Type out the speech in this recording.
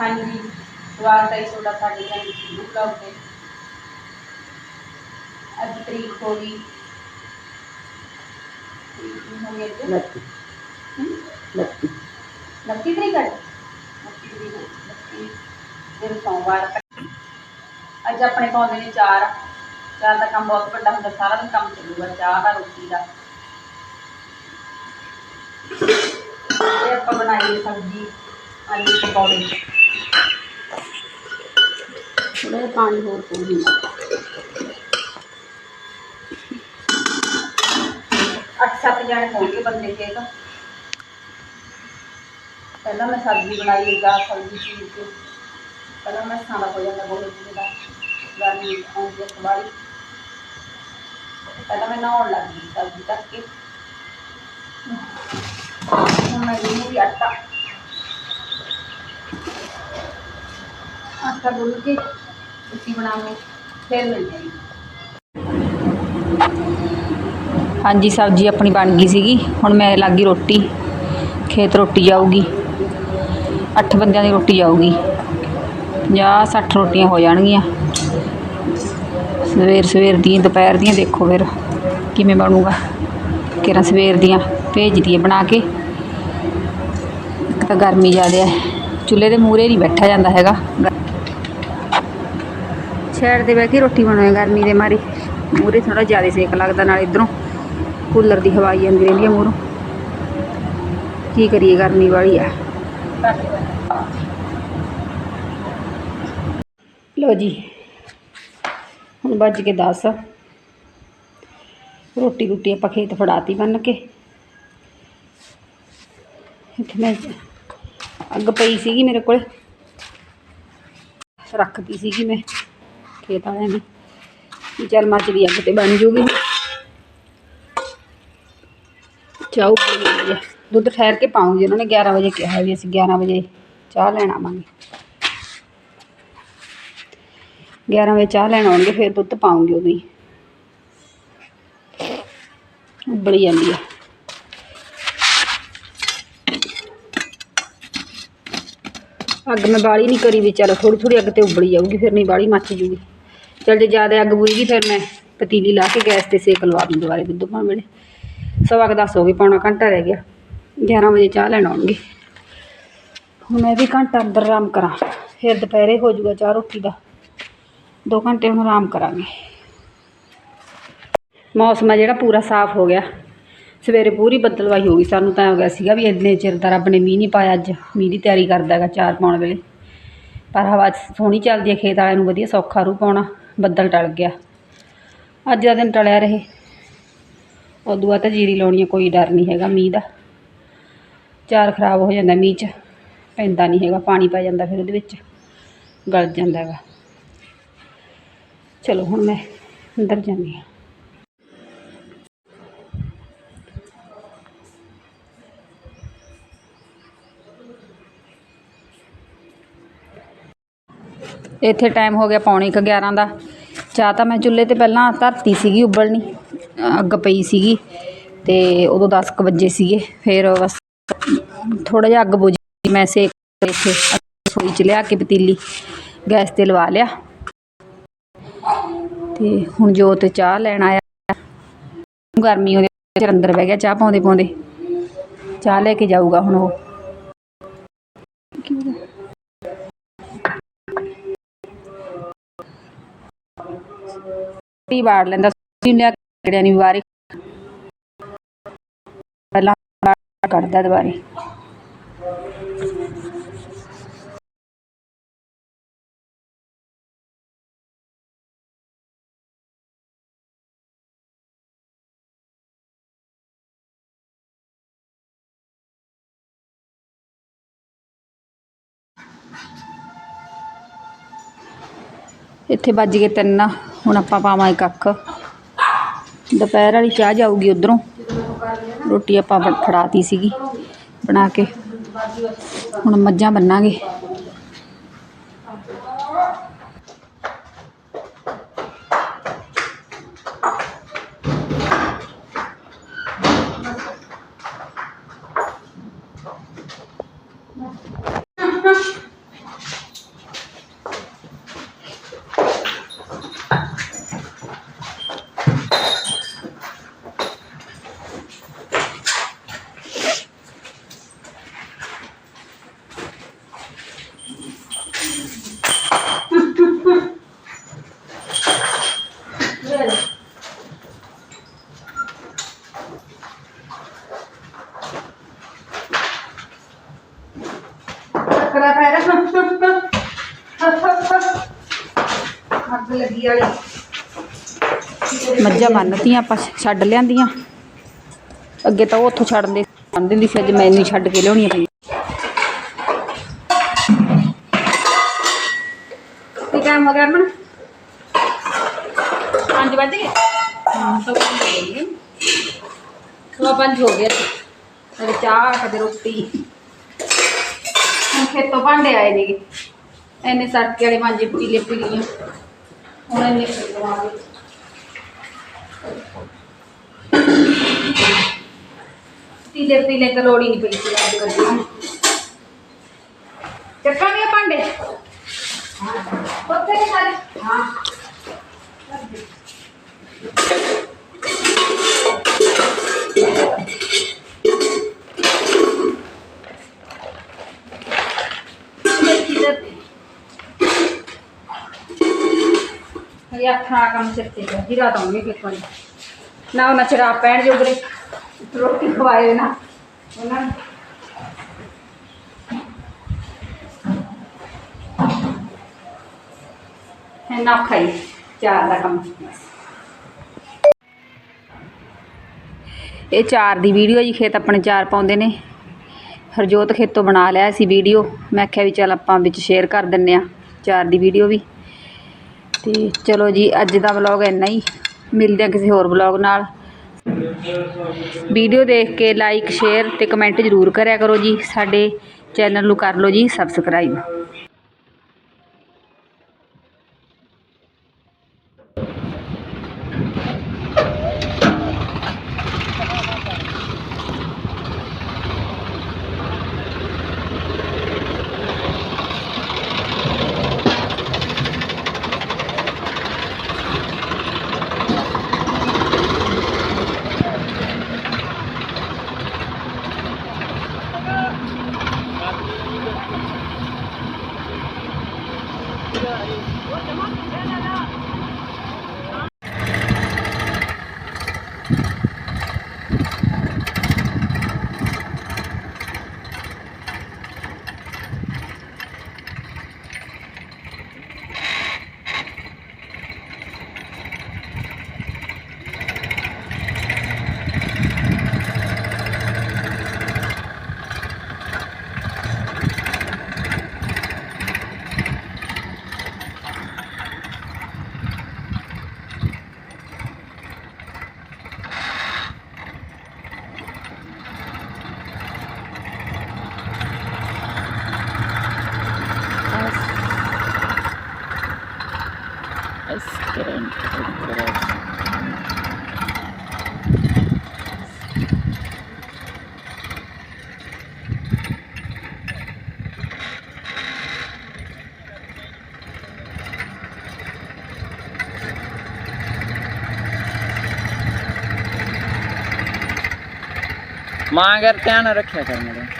ਹਾਂਜੀ ਸਵਾਗਤ ਹੈ ਤੁਹਾਡਾ ਸਾਡੇ ਚੈਨਲ ਬਲੌਗ ਤੇ ਅੱਜ ਤਰੀਕ ਹੋ ਗਈ। ਤਰੀਕ ਹੋ ਗਈ ਅੱਜ ਲੱਤੀ ਹਮ? ਲੱਤੀ 29 ਤਰੀਕ 29 ਤਰੀਕ 29 ਦਿਨ ਸੋਮਵਾਰ। ਅੱਜ ਆਪਣੇ ਪਾਉਂਦੇ ਨੇ ਚਾਰ। ਚਾਰ ਦਾ ਕੰਮ ਬਹੁਤ ਵੱਡਾ ਹੁੰਦਾ ਸਾਰਾ ਦਿਨ ਕੰਮ ਚੱਲੂਗਾ ਚਾਹ ਦਾ ਰੋਟੀ ਦਾ। ਇਹ ਆਪਾਂ ਬਣਾਈ ਸਬਜ਼ੀ ਆਲੂ ਪਕੌੜੇ। ਥੋੜਾ ਜਿਹਾ ਪਾਣੀ ਹੋਰ ਪੂਰੀ ਅੱਠ ਸੱਤ ਜਣੇ ਹੋਣਗੇ ਬੰਦੇ ਖੇਤ ਪਹਿਲਾਂ ਮੈਂ ਸਬਜ਼ੀ ਬਣਾਈ ਗਾ ਸਬਜ਼ੀ ਚੀਰ ਕੇ ਪਹਿਲਾਂ ਮੈਂ ਖਾਣਾ ਹੋ ਜਾਂਦਾ ਬਹੁਤ ਜਿਹਦਾ ਗਰਮੀ ਆਉਂਦੀ ਹੈ ਸਵਾਰੀ ਪਹਿਲਾਂ ਮੈਂ ਨਹਾਉਣ ਲੱਗ ਗਈ ਸਬਜ਼ੀ ਤੱਕ ਕੇ ਹੁਣ ਮੈਂ ਗੁੰਨ ਵੀ ਆਟਾ ਆਟਾ ਗੁੰਨ ਫਿਰ ਮਿਲ ਜਾਏਗੀ। ਹਾਂਜੀ, ਸਬਜ਼ੀ ਆਪਣੀ ਬਣ ਗਈ ਸੀਗੀ। ਹੁਣ ਮੈਂ ਲੱਗੀ ਰੋਟੀ। ਖੇਤ ਰੋਟੀ ਜਾਊਗੀ। ਅੱਠ ਬੰਦਿਆਂ ਦੀ ਰੋਟੀ ਜਾਊਗੀ। 50 60 ਰੋਟੀਆਂ ਹੋ ਜਾਣਗੀਆਂ। ਸਵੇਰ ਸਵੇਰ ਦੀਆਂ, ਦੁਪਹਿਰ ਦੀਆਂ ਦੇਖੋ ਫਿਰ ਕਿਵੇਂ ਬਣੂਗਾ। ਕਿਰਾਂ ਸਵੇਰ ਦੀਆਂ ਭੇਜਦੀ ਹੈ ਬਣਾ ਕੇ। ਇੱਕ ਤਾਂ ਗਰਮੀ ਜ਼ਿਆਦਾ ਹੈ। ਚੁੱਲ੍ਹੇ ਦੇ ਮੂਹਰੇ ਨਹੀਂ ਬੈਠਾ ਜਾਂਦਾ ਹੈਗਾ। ਸ਼ਹਿਰ ਤੇ ਬਹਿ ਕੇ ਰੋਟੀ ਬਣਾਉਣੀ ਗਰਮੀ ਦੇ ਮਾਰੇ। ਮੂਹਰੇ ਥੋੜਾ ਜ਼ਿਆਦਾ ਸੇਕ ਲੱਗਦਾ, ਨਾਲ ਇਧਰੋਂ ਕੂਲਰ ਦੀ ਹਵਾ ਆਈ ਜਾਂਦੀ ਰਹਿੰਦੀ ਹੈ ਮੂਹਰੋਂ। ਕੀ ਕਰੀਏ, ਗਰਮੀ ਵਾਲੀ ਆ। ਲੋ ਜੀ, ਹੁਣ ਵੱਜ ਕੇ 10 ਰੋਟੀ ਰੋਟੀ ਆਪਾਂ ਖੇਤ ਫੜਾਤੀ ਬੰਨ ਕੇ। ਇੱਥੇ ਮੈਂ ਅੱਗ ਪਈ ਸੀਗੀ ਮੇਰੇ ਕੋਲ। ਰੱਖਦੀ ਸੀਗੀ ਮੈਂ। ਖੇਤ ਵਾਲਿਆਂ ਨੇ ਵੀ ਚੱਲ ਮੱਚਦੀ ਅੱਗ ਤੇ ਬਣ ਜੂਗੀ ਚਾਹ ਉੱਬਲ ਗਈ ਹੈ ਦੁੱਧ ਠਹਿਰ ਕੇ ਪਾਉਂਗੀ ਉਹਨਾਂ ਨੇ 11 ਵਜੇ ਕਿਹਾ ਵੀ ਅਸੀਂ 11 ਵਜੇ ਚਾਹ ਲੈਣ ਆਵਾਂਗੇ 11 ਵਜੇ ਚਾਹ ਲੈਣ ਆਉਣਗੇ ਫਿਰ ਦੁੱਧ ਪਾਉਂਗੀ ਉਦੋਂ ਹੀ ਉਬਲੀ ਜਾਂਦੀ ਹੈ ਅੱਗ ਮੈਂ ਬਾਲੀ ਨਹੀਂ ਕਰੀ ਵੀ ਚੱਲ ਥੋੜੀ ਥੋੜੀ ਅੱਗ ਚੱਲ ਜੇ ਜ਼ਿਆਦਾ ਅੱਗ ਬੁਝੀ ਫਿਰ ਮੈਂ ਪਤੀਲੀ ਲਾ ਕੇ ਗੈਸ ਤੇ ਸੇਕ ਲਵਾ ਦੂੰ ਦੁਬਾਰੇ ਦੁੱਧ ਪਾਉਣ ਵੇਲੇ ਸਵਾ ਕੁ ਦਸ ਹੋ ਗਏ, ਪੌਣਾ ਘੰਟਾ ਰਹਿ ਗਿਆ। 11 ਵਜੇ ਚਾਹ ਲੈਣ ਆਉਣਗੇ। ਹੁਣ ਮੈਂ ਵੀ ਘੰਟਾ ਅੰਦਰ ਆਰਾਮ ਕਰਾਂ। ਫਿਰ ਦੁਪਹਿਰੇ ਹੋ ਜਾਊਗਾ ਚਾਹ ਰੋਟੀ ਦਾ। 2 ਘੰਟੇ ਹੁਣ ਆਰਾਮ ਕਰਾਂਗੇ। ਮੌਸਮ ਆ ਜਿਹੜਾ ਪੂਰਾ ਸਾਫ਼ ਹੋ ਗਿਆ। ਸਵੇਰੇ ਪੂਰੀ ਬੱਦਲਵਾਈ ਹੋ ਗਈ। ਸਾਨੂੰ ਤਾਂ ਹੋ ਗਿਆ ਸੀਗਾ ਵੀ ਇੰਨੇ ਚਿਰ ਦਾ ਰੱਬ ਨੇ ਮੀਂਹ ਨਹੀਂ ਪਾਇਆ ਅੱਜ। ਮੀਂਹ ਦੀ ਤਿਆਰੀ ਕਰਦਾ ਹੈਗਾ ਚਾਰ ਪਾਉਣ ਵੇਲੇ। ਪਰ ਹਵਾ ਸੋਹਣੀ ਚੱਲਦੀ ਹੈ ਖੇਤ ਵਾਲਿਆਂ ਨੂੰ ਵਧੀਆ ਸੌਖਾ ਰੂ ਪਾਉਣਾ। ਬੱਦਲ ਟਲ ਗਿਆ। ਅੱਜ ਦਾ ਦਿਨ ਟਲਿਆ ਰਹੇ। ਉਦੋਂ ਬਾਅਦ ਤਾਂ ਜੀਰੀ ਲਾਉਣੀ ਹੈ ਕੋਈ ਡਰ ਨਹੀਂ ਹੈਗਾ ਮੀਂਹ ਦਾ। ਚਾਰ ਖਰਾਬ ਹੋ ਜਾਂਦਾ ਮੀਂਹ 'ਚ, ਪੈਂਦਾ ਨਹੀਂ ਹੈਗਾ, ਪਾਣੀ ਪੈ ਜਾਂਦਾ ਫਿਰ ਉਹਦੇ ਵਿੱਚ, ਗਲ ਜਾਂਦਾ ਹੈਗਾ। ਚਲੋ ਹੁਣ ਮੈਂ ਅੰਦਰ ਜਾਂਦੀ ਹਾਂ। ਇੱਥੇ ਟਾਈਮ ਹੋ ਗਿਆ ਪੌਣੇ ਕੁ 11 ਦਾ। ਚਾਹ ਤਾਂ ਮੈਂ ਚੁੱਲ੍ਹੇ ਤੇ ਪਹਿਲਾਂ ਧਰਤੀ ਸੀਗੀ ਉਬਲਣੀ, ਅੱਗ ਪਈ ਸੀਗੀ ਅਤੇ ਉਦੋਂ ਦਸ ਕੁ ਵੱਜੇ ਸੀਗੇ। ਫਿਰ ਬਸ ਥੋੜ੍ਹਾ ਜਿਹਾ ਅੱਗ ਬੁਝ ਗਈ, ਮੈਂ ਸੇਕ ਇੱਥੇ ਰਸੋਈ ਚ ਲਿਆ ਕੇ ਪਤੀਲੀ, ਗੈਸ ਤੇ ਲਵਾ ਲਿਆ। ਤੇ ਹੁਣ ਜੋ ਜੋਤ ਚਾਹ ਲੈਣ ਆਇਆ। ਗਰਮੀ ਉਹਦੇ ਚਿਰ ਅੰਦਰ ਬਹਿ ਗਿਆ ਚਾਹ ਪਾਉਂਦੇ ਪਾਉਂਦੇ ਚਾਹ ਲੈ ਕੇ ਜਾਊਗਾ ਹੁਣ ਉਹ। ਟੀ ਵਾੜ ਲੈਂਦਾ ਜਿੰਨਿਆ ਕਿਹੜਿਆਂ ਨਹੀਂ ਵਾਰੀ ਪਹਿਲਾਂ ਕੱਢਦਾ ਦੁਬਾਰੇ ਇੱਥੇ ਵੱਜ ਗਏ ਤਿੰਨ, ਹੁਣ ਆਪਾਂ ਪਾਵਾਂਗੇ ਕੱਖ। ਦੁਪਹਿਰ ਵਾਲੀ ਚਾਹ ਜਾਊਗੀ ਉਧਰੋਂ। ਰੋਟੀ ਆਪਾਂ ਫ- ਫੜਾਤੀ ਸੀਗੀ, ਬਣਾ ਕੇ। ਹੁਣ ਮੱਝਾਂ ਬੰਨਾਂਗੇ ਚੱਕਦਾ ਪੈਰ ਲੱਗੀ ਵਾਲੀ। ਮੱਝਾਂ ਬੰਨਤੀਆਂ ਆਪਾਂ ਛੱਡ ਲਿਆਂਦੀਆਂ। ਅੱਗੇ ਤਾਂ ਉਹ ਉੱਥੋਂ ਛੱਡ ਦੇ ਬੰਨ ਦਿੰਦੀ ਸੀ ਅੱਜ ਮੈਨੂੰ ਹੀ ਛੱਡ ਕੇ ਲਿਆਉਣੀਆਂ ਪਈਆਂ ਕੀ ਕੰਮ ਹੋ ਗਿਆ ਅਮਨ ਪੰਜ ਵੱਜ ਗਏ। ਹਾਂ ਸਭ ਪੰਜ ਹੋ ਸਵਾ ਪੰਜ ਹੋ ਗਏ। ਕਦੇ ਚਾਹ ਕਦੇ ਰੋਟੀ। ਹੁਣ ਖੇਤੋਂ ਭਾਂਡੇ ਆਏ ਨੇਗੇ। ਐਨੇ ਸੜਕੇ ਵਾਲੇ ਮਾਂਜੇ ਪੀਲੇ ਪੀਲੀਆਂ ਹੁਣ ਇਹਨੇ ਖੇਤੋਂ ਪੀਲੇ ਪੀਲੇ ਤਾਂ ਲੋੜ ਹੀ ਨਹੀਂ ਪਈ ਸੀ ਅੱਜ ਕੱਲ੍ਹ ਚੱਕਾਂਗੇ ਭਾਂਡੇ ਉੱਥੇ ਨੇ ਸਾਰੇ ਹਾਂ ਦੇਖੀ ਤੇ ਹਰੀ ਅੱਖਾਂ ਕੰਮ ਸਿਰ ਤੇ ਹੈ ਹੀਰਾ ਤਾਂ ਉਹਨੇ ਕਿਤੋਂ ਨਾ ਉਹਨਾਂ ਚਰਾ ਪੈਣ ਜੋਗਰੇ ਰੋਟੀ ਖਵਾਏ ਨਾ। ਉਹਨਾਂ ਹੈ ਨਾ ਖਾਈ ਚਾਰ ਦਾ ਕੰਮ। ਇਹ ਚਾਰ ਦੀ ਵੀਡੀਓ ਜੀ, ਖੇਤ ਆਪਣੇ ਚਾਰ ਪਾਉਂਦੇ ਨੇ। ਹਰਜੋਤ ਖੇਤੋਂ ਬਣਾ ਲਿਆ ਸੀ ਵੀਡੀਓ। ਮੈਂ ਆਖਿਆ ਵੀ ਚੱਲ ਆਪਾਂ ਵਿੱਚ ਸ਼ੇਅਰ ਕਰ ਦਿੰਨੇ ਆ ਚਾਰ ਦੀ ਵੀਡੀਓ ਵੀ। ਤੇ ਚਲੋ ਜੀ, ਅੱਜ ਦਾ ਵਲੌਗ ਇੰਨਾ ਹੀ। ਮਿਲਦੇ ਆ ਕਿਸੇ ਹੋਰ ਵਲੌਗ ਨਾਲ। ਵੀਡੀਓ ਦੇਖ ਕੇ ਲਾਈਕ ਸ਼ੇਅਰ ਤੇ ਕਮੈਂਟ ਜ਼ਰੂਰ ਕਰਿਆ ਕਰੋ ਜੀ। ਸਾਡੇ ਚੈਨਲ ਨੂੰ ਕਰ ਲਓ ਜੀ ਸਬਸਕ੍ਰਾਈਬ ਮਾਂ ਅਗਰ ਧਿਆਨ ਰੱਖਿਆ ਕਰ ਮੇਰਾ।